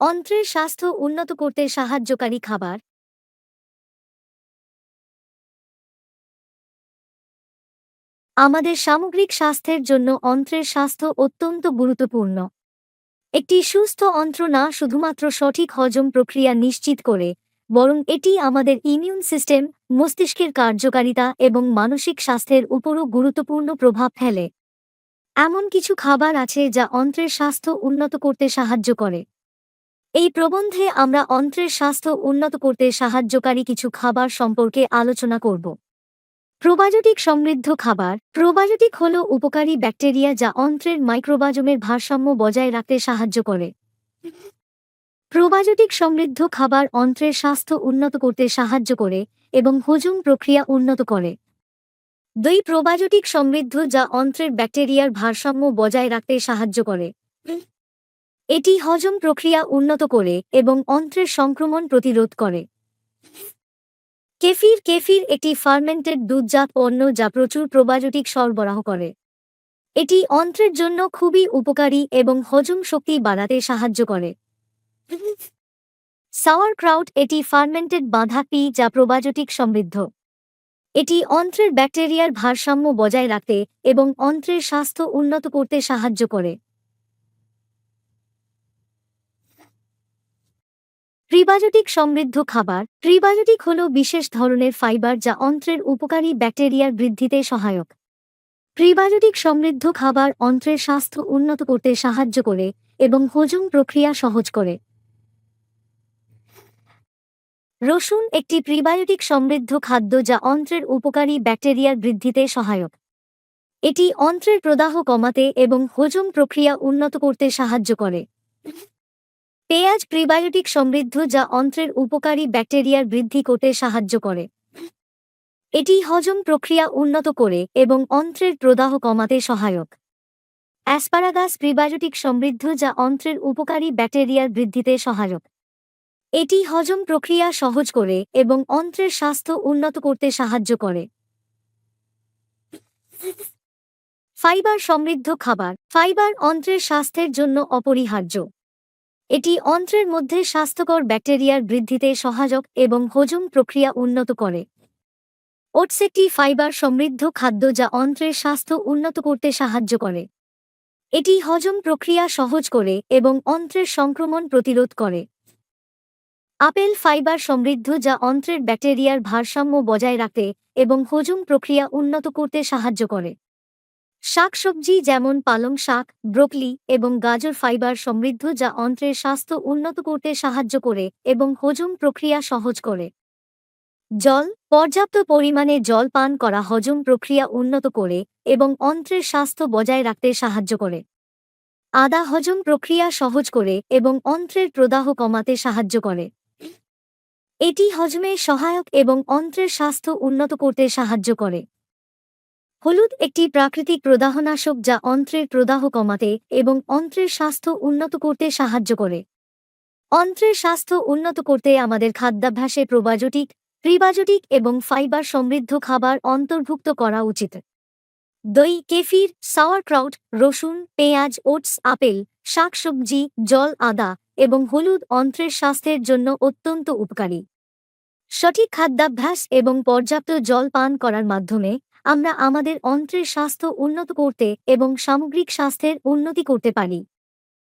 অন্ত্রের স্বাস্থ্য উন্নত করতে সাহায্যকারী খাবার। আমাদের সামগ্রিক স্বাস্থ্যের জন্য অন্ত্রের স্বাস্থ্য অত্যন্ত গুরুত্বপূর্ণ। একটি সুস্থ অন্ত্র না শুধুমাত্র সঠিক হজম প্রক্রিয়া নিশ্চিত করে, বরং এটি আমাদের ইমিউন সিস্টেম মস্তিষ্কের কার্যকারিতা এবং মানসিক স্বাস্থ্যের উপরও গুরুত্বপূর্ণ প্রভাব ফেলে। এমন কিছু খাবার আছে যা অন্ত্রের স্বাস্থ্য উন্নত করতে সাহায্য করে। এই প্রবন্ধে আমরা অন্ত্রের স্বাস্থ্য উন্নত করতে সাহায্যকারী কিছু খাবার সম্পর্কে আলোচনা করব। প্রোবায়োটিক সমৃদ্ধ খাবার। প্রোবায়োটিক হল উপকারী ব্যাকটেরিয়া যা অন্ত্রের মাইক্রোবাজমের ভারসাম্য বজায় রাখতে সাহায্য করে। প্রোবায়োটিক সমৃদ্ধ খাবার অন্ত্রের স্বাস্থ্য উন্নত করতে সাহায্য করে এবং হজম প্রক্রিয়া উন্নত করে। দই, প্রোবায়োটিক সমৃদ্ধ যা অন্ত্রের ব্যাকটেরিয়ার ভারসাম্য বজায় রাখতে সাহায্য করে। এটি হজম প্রক্রিয়া উন্নত করে এবং অন্ত্রের সংক্রমণ প্রতিরোধ করে। কেফির কেফির একটি ফার্মেন্টেড দুধজাত পণ্য যা প্রচুর প্রোবায়োটিক সরবরাহ করে। এটি অন্ত্রের জন্য খুবই উপকারী এবং হজম শক্তি বাড়াতে সাহায্য করে। সাওয়ার ক্রাউট এটি ফার্মেন্টেড বাঁধা পি যা প্রোবায়োটিক সমৃদ্ধ। এটি অন্ত্রের ব্যাকটেরিয়ার ভারসাম্য বজায় রাখতে এবং অন্ত্রের স্বাস্থ্য উন্নত করতে সাহায্য করে। প্রিবায়োটিক সমৃদ্ধ খাবার। প্রিবায়োটিক হল বিশেষ ধরনের ফাইবার যা অন্ত্রের উপকারী ব্যাকটেরিয়ার বৃদ্ধিতে সহায়ক। প্রিবায়োটিক সমৃদ্ধ খাবার অন্ত্রের স্বাস্থ্য উন্নত করতে সাহায্য করে এবং হজম প্রক্রিয়া সহজ করে। রসুন একটি প্রিবায়োটিক সমৃদ্ধ খাদ্য যা অন্ত্রের উপকারী ব্যাকটেরিয়ার বৃদ্ধিতে সহায়ক। এটি অন্ত্রের প্রদাহ কমাতে এবং হজম প্রক্রিয়া উন্নত করতে সাহায্য করে। পেঁয়াজ প্রিবায়োটিক সমৃদ্ধ যা অন্ত্রের উপকারী ব্যাকটেরিয়ার বৃদ্ধি করতে সাহায্য করে। এটি হজম প্রক্রিয়া উন্নত করে এবং অন্ত্রের প্রদাহ কমাতে সহায়ক। অ্যাসপারাগাস প্রিবায়োটিক সমৃদ্ধ যা অন্ত্রের উপকারী ব্যাকটেরিয়ার বৃদ্ধিতে সহায়ক। এটি হজম প্রক্রিয়া সহজ করে এবং অন্ত্রের স্বাস্থ্য উন্নত করতে সাহায্য করে। ফাইবার সমৃদ্ধ খাবার। ফাইবার অন্ত্রের স্বাস্থ্যের জন্য অপরিহার্য। এটি অন্ত্রের মধ্যে স্বাস্থ্যকর ব্যাকটেরিয়ার বৃদ্ধিতে সহায়ক এবং হজম প্রক্রিয়া উন্নত করে। ওটস একটি ফাইবার সমৃদ্ধ খাদ্য যা অন্ত্রের স্বাস্থ্য উন্নত করতে সাহায্য করে। এটি হজম প্রক্রিয়া সহজ করে এবং অন্ত্রের সংক্রমণ প্রতিরোধ করে। আপেল ফাইবার সমৃদ্ধ যা অন্ত্রের ব্যাকটেরিয়ার ভারসাম্য বজায় রাখতে এবং হজম প্রক্রিয়া উন্নত করতে সাহায্য করে। শাকসবজি যেমন পালং শাক, ব্রোকলি এবং গাজর ফাইবার সমৃদ্ধ যা অন্ত্রের স্বাস্থ্য উন্নত করতে সাহায্য করে এবং হজম প্রক্রিয়া সহজ করে। জল, পর্যাপ্ত পরিমাণে জল পান করা হজম প্রক্রিয়া উন্নত করে এবং অন্ত্রের স্বাস্থ্য বজায় রাখতে সাহায্য করে। আদা হজম প্রক্রিয়া সহজ করে এবং অন্ত্রের প্রদাহ কমাতে সাহায্য করে। এটি হজমে সহায়ক এবং অন্ত্রের স্বাস্থ্য উন্নত করতে সাহায্য করে। হলুদ একটি প্রাকৃতিক প্রদাহনাশক যা অন্ত্রের প্রদাহ কমাতে এবং অন্ত্রের স্বাস্থ্য উন্নত করতে সাহায্য করে। অন্ত্রের স্বাস্থ্য উন্নত করতে আমাদের খাদ্যাভ্যাসে প্রোবায়োটিক, প্রিবায়োটিক এবং ফাইবার সমৃদ্ধ খাবার অন্তর্ভুক্ত করা উচিত। দই, কেফির সাওয়ারক্রাউট রসুন, পেঁয়াজ, ওটস, আপেল, শাকসবজি, জল, আদা এবং হলুদ অন্ত্রের স্বাস্থ্যের জন্য অত্যন্ত উপকারী। সঠিক খাদ্যাভ্যাস এবং পর্যাপ্ত জল পান করার মাধ্যমে আমরা আমাদের অন্ত্রের স্বাস্থ্য উন্নত করতে এবং সামগ্রিক স্বাস্থ্যের উন্নতি করতে পারি।